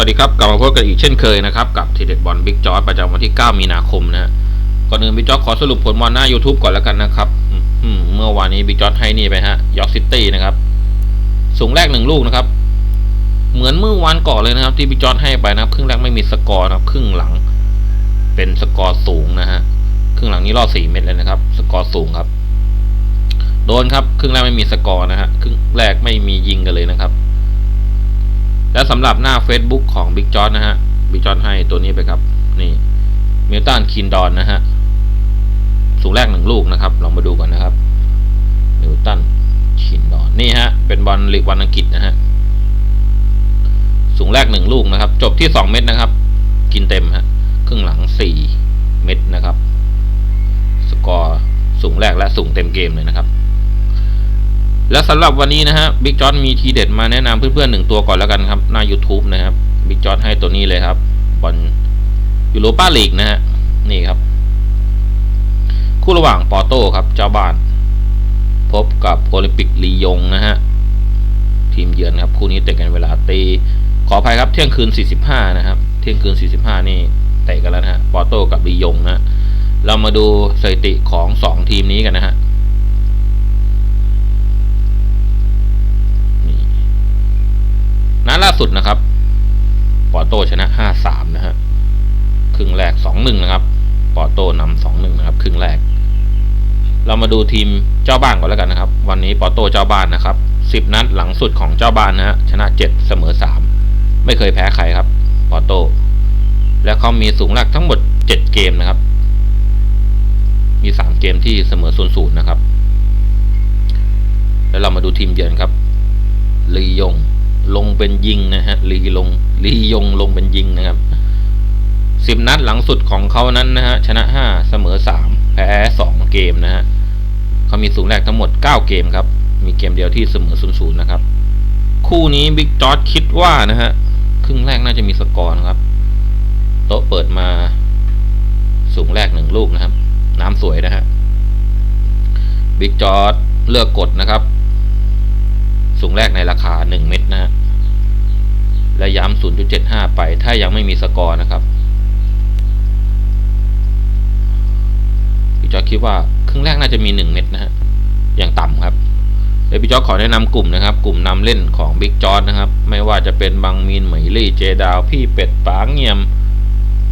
วัสดีครับกลับมาพบกันอีกเช่นเคยนะครับ กับทีเด็ดบอลบิ๊กจอร์ประจำวันที่ 9 มีนาคมนะก่อนอื่นบิ๊กจอร์ขอสรุปผลบอลหน้า YouTube ก่อนแล้วกันนะครับมเมื่อวานนี้บิ๊กจอร์ให้นี่ไปฮะยอร์กซิตี้นะครับ สูงแรกหนึ่งลูกนะครับ เหมือนเมื่อวานก่อนเลยนะครับ ที่บิ๊กจอร์ให้ไปนะครับ ครึ่งแรกไม่มีสกอร์นะครับ ครึ่งหลัง เป็นสกอร์สูงนะฮะครึ่งหลังนี้รอดสี่เม็ดเลยนะครับ สกอร์สูงครับ โดนครับ ครึ่งแรกไม่มีสกอร์นะฮะครึ่งแรกไม่มียิงกันเลยนะครับ และสำหรับหน้า Facebook ของ Big j o h n นะฮะ Big j o h n ให้ตัวนี้ไปครับ นี่มิลตันคินดอนนะฮะ สูงแรกหนึ่งลูกนะครับ ลองมาดูกันนะครับมิลตันคินดอนนี่ฮะ เป็นบอลลีกวันอังกฤษนะฮะ สูงแรกหนึ่งลูกนะครับ จบที่สองเม็ดนะครับ กินเต็มฮะครึ่งหลังสี่เม็ดนะครับ สกอร์สูงแรกและสูงเต็มเกมเลยนะครับ และสำหรับวันนี้นะฮะบิ๊กจอ h n มีทีเด็ดมาแนะนำเพื่อนๆหนึ่งตัวก่อนแล้วกันครับ หน้า YouTube นะครับบิ๊กจอ h n ให้ตัวนี้เลยครับบอลยูโรปาลีกนะฮะนี่ครับ คู่ระหว่างปอร์โตครับ เจ้าบ้าน พบกับโอลิมปิกลียงนะฮะทีมเยือนครับ คู่นี้เตะกันเวลาตี ขออภัยครับเที่ยงคืน 45 นะครับ เที่ยงคืน 45 นี่เตะกันแล้วนะฮะปอร์โตกับลียงนะฮะเรามาดูสถิติของ 2 ทีมนี้กันนะฮะ สุดนะครับ ปอร์โตชนะ 5-3 นะฮะ ครึ่งแรก 2-1 นะครับ ปอร์โตนำ2-1 นะครับ ครึ่งแรก เรามาดูทีมเจ้าบ้านก่อนแล้วกันนะครับ วันนี้ปอร์โตเจ้าบ้านนะครับ 10 นัดหลังสุดของเจ้าบ้านนะฮะ ชนะ 7 เสมอ 3 ไม่เคยแพ้ใครครับ ปอร์โตและเขามีสูงแรกทั้งหมด 7 เกมนะครับ มี 3 เกมที่เสมอ 0 0 นะครับ แล้วเรามาดูทีมเยือนครับลียง ลงเป็นยิงนะฮะลีลงลียงลงเป็นยิงนะครับสิบนัดหลังสุดของเขานั้นนะฮะชนะห้าเสมอสามแพ้สองเกมนะฮะเขามีสูงแรกทั้งหมดเก้าเกมครับ มีเกมเดียวที่เสมอศูนย์ศูนย์นะครับ คู่นี้บิ๊กจอร์ดคิดว่านะฮะครึ่งแรกน่าจะมีสกอร์นะครับ โต๊ะเปิดมา สูงแรกหนึ่งลูกนะครับ น้ำสวยนะฮะบิ๊กจอร์ดเลือกกดนะครับ สูงแรกในราคา1เม็ดนะฮะ 0.75 ไป ถ้ายังไม่มีสกอร์นะครับพี่จอคิดว่าครึ่งแรกน่าจะมี 1 เม็ดนะฮะ อย่างต่ำครับเดี๋ยวพี่จอขอแนะนำกลุ่มนะครับ กลุ่มนำเล่นของบิ๊กจอร์นะครับ ไม่ว่าจะเป็นบังมีนเหมยลี่เจดาว พี่เป็ดป๋าเงียม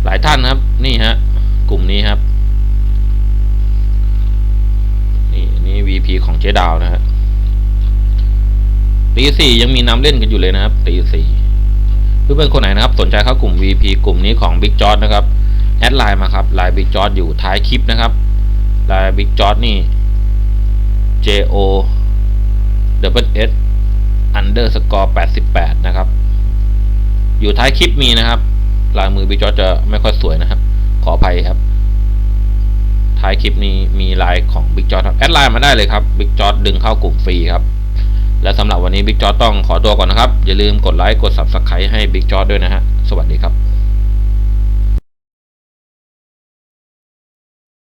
หลายท่านครับ นี่ฮะ กลุ่มนี้ครับ นี่นี่ VP ของเจดาวนะฮะตีสี่ยังมีนำเล่นกันอยู่เลยนะครับตีสี่ เพื่อนๆคนไหนนะครับสนใจเข้ากลุ่ม VP กลุ่มนี้ของ Big j o จนะครับแอดไลน์มาครับไลน์ Big j o จอยู่ท้ายคลิปนะครับไลน์ Big j o จนี่ J O W S underscore 88 นะครับ อยู่ท้ายคลิปมีนะครับ ลายมือ Big j o จจะไม่ค่อยสวยนะครับ ขออภัยครับ ท้ายคลิปนี้มีลน์ของ Big j o จครับ แอดไลน์มาได้เลยครับ Big j o จดึงเข้ากลุ่มฟรีครับ และสำหรับวันนี้บิ๊กจอต้องขอตัวก่อนนะครับ อย่าลืมกดไลค์กด Subscribe ให้บิ๊กจอด้วยนะฮะ สวัสดีครับ